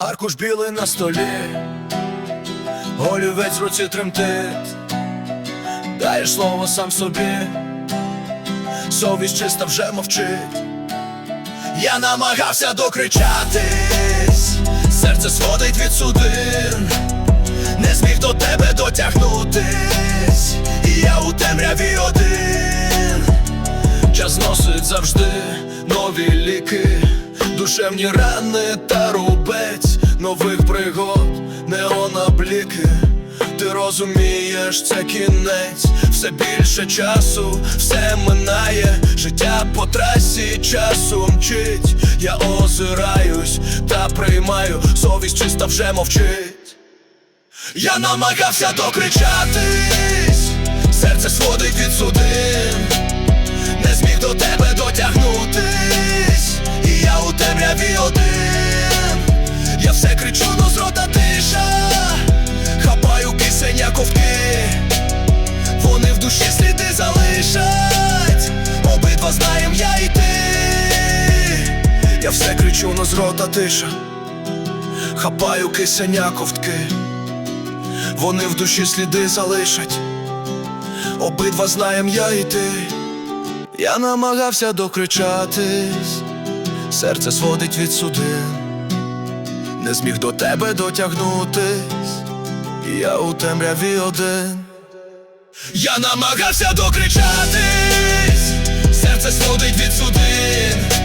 Аркуш білий на столі, олівець в руці тремтить, даєш слово сам собі, совість чиста вже мовчить. Я намагався докричатись, серце сходить від судин, не зміг до тебе дотягнутись, і я у темряві один. Час носить завжди нові ліки, душевні рани та рубець розумієш, це кінець, все більше часу, все минає, життя по трасі часу мчить. Я озираюсь та приймаю, совість чиста вже мовчить. Я намагався докричатись, все кричу, но з рота тиша, хапаю кисень, як ковтки, вони в душі сліди залишать, обидва знаєм я і ти. Я намагався докричатись, серце сводить від судин, не зміг до тебе дотягнутись, я у темряві один. Я намагався докричатись, серце сводить від судин,